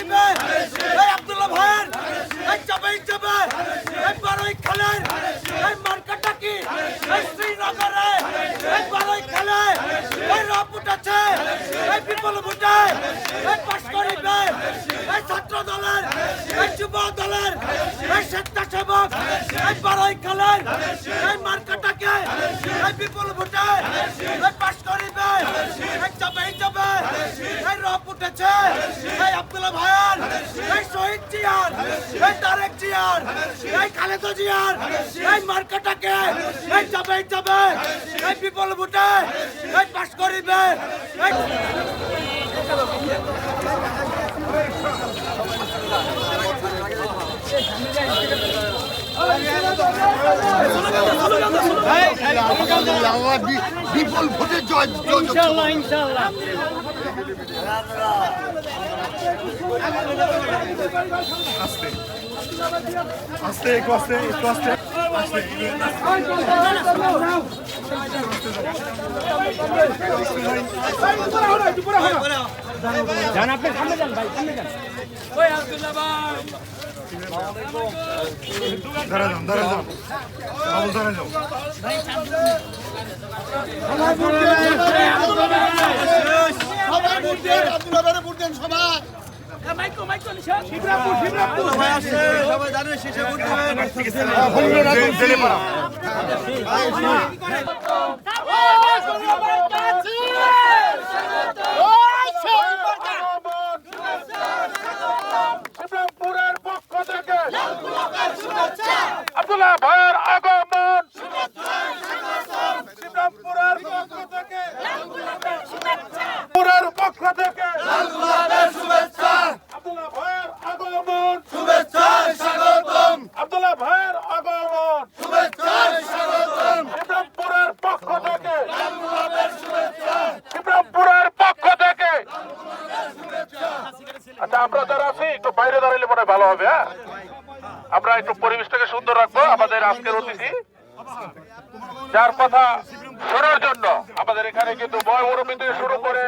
এই আব্দুল্লাহ ভাইয়ের, এই চাপে চাপে এই বারোই খেলেন এই মার্কাটা কি? এই শ্রীনগরে, এই বারোই খেলে, এই রব উঠেছে এই বিপুল ভোটে, এই পাশ করিবে, এই ছাত্র দলের, এই যুব দলের, এই স্বেচ্ছাসেবক, এই বারোই খেলেন এই মার্কাটাকে, এই বিপুল ভোটে, এই পাশ করিবে এই চাপে এই রব উঠেছে। এই আব্দুল্লাহ ভাইয়ার। এই শহীদ জিয়ার। এই তারেক জিয়ার। এই খালেদা জিয়ার। এই মার্কাটাকে। এই চাপে চাপে এই বিপুল ভোটে। এই পাশ করিবে। এই আল্লাহ বি- বিপুল ভোটে জয় ইনশাল্লাহ ইনশাল্লাহ আস্তে একটু আস্তে একটু আস্তে আস্তে। যান আপনি সামনে যান ভাই সামনে যান দাঁড়া যাও দাঁড়া যাও বাবু দাঁড়া যাও সবাই ভোট দেন আব্দুল্লাহ ভোট দেন সবাই। পক্ষ থেকে আব্দুল্লাহ ভাইয়ের আগমন শিবরামপুরের পক্ষ থেকে পুরের পক্ষ থেকে আব্দুল্লাহ ভাইয়ের আগমন আব্দুল্লাহ ভাইয়ের আগমন শিবরামপুরের পক্ষ থেকে শিবরামপুরের পক্ষ থেকে আচ্ছা আমরা যারা আছি, একটু বাইরে দাঁড়ালে মনে ভালো হবে হ্যাঁ? আমরা একটু পরিবেশটাকে সুন্দর রাখব, আমাদের আজকের অতিথি। যার কথা শোনার জন্য আমাদের এখানে কিন্তু বয় মুরব্বী থেকে শুরু করে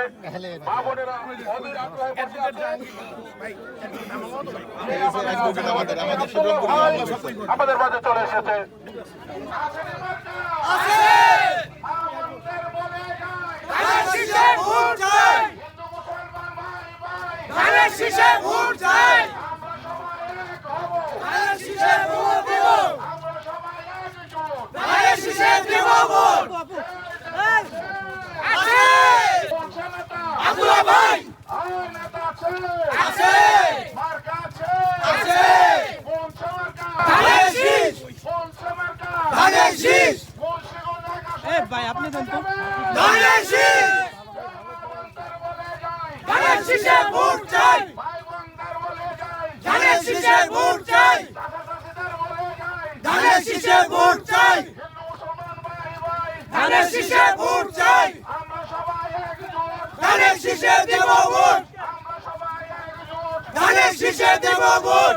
আমাদের মাঝে চলে এসেছে ধানের শীষে ভোট চাই ধানের শীষে ভোট দিব ধানের শীষে দিব ভোট আছে আব্দুল্লাহ ভাই আছে আছে ধানের শীষ ধানের শীষ যান তো ধানের শীষ ভোট চাই ধানের শীষে দেব ভোট ধানের শীষে দেব ভোট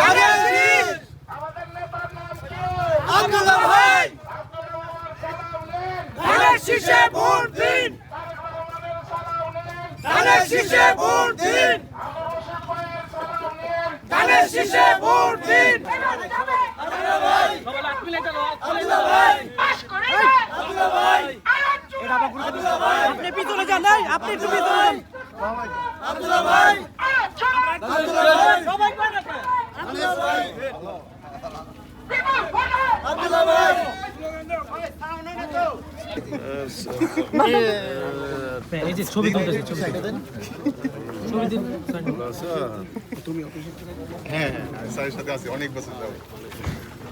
ধানের শীষ আব্দুল্লাহ ভাই ধানের শীষে ভোট দিন। ধানের শীষে ভোট দিন। ধানের শীষে ভোট দিন। আপনি পিছনে যান এই, আপনি একটু পিছনে যান। আব্দুল্লাহ ভাই আব্দুল্লাহ ভাই সবাই আব্দুল্লাহ ভাই আব্দুল্লাহ ভাই এই যে ছবি তুলতেছে ছবি ছবি দিন হ্যাঁ হ্যাঁ স্যারের সাথে আছি অনেক বছর যাব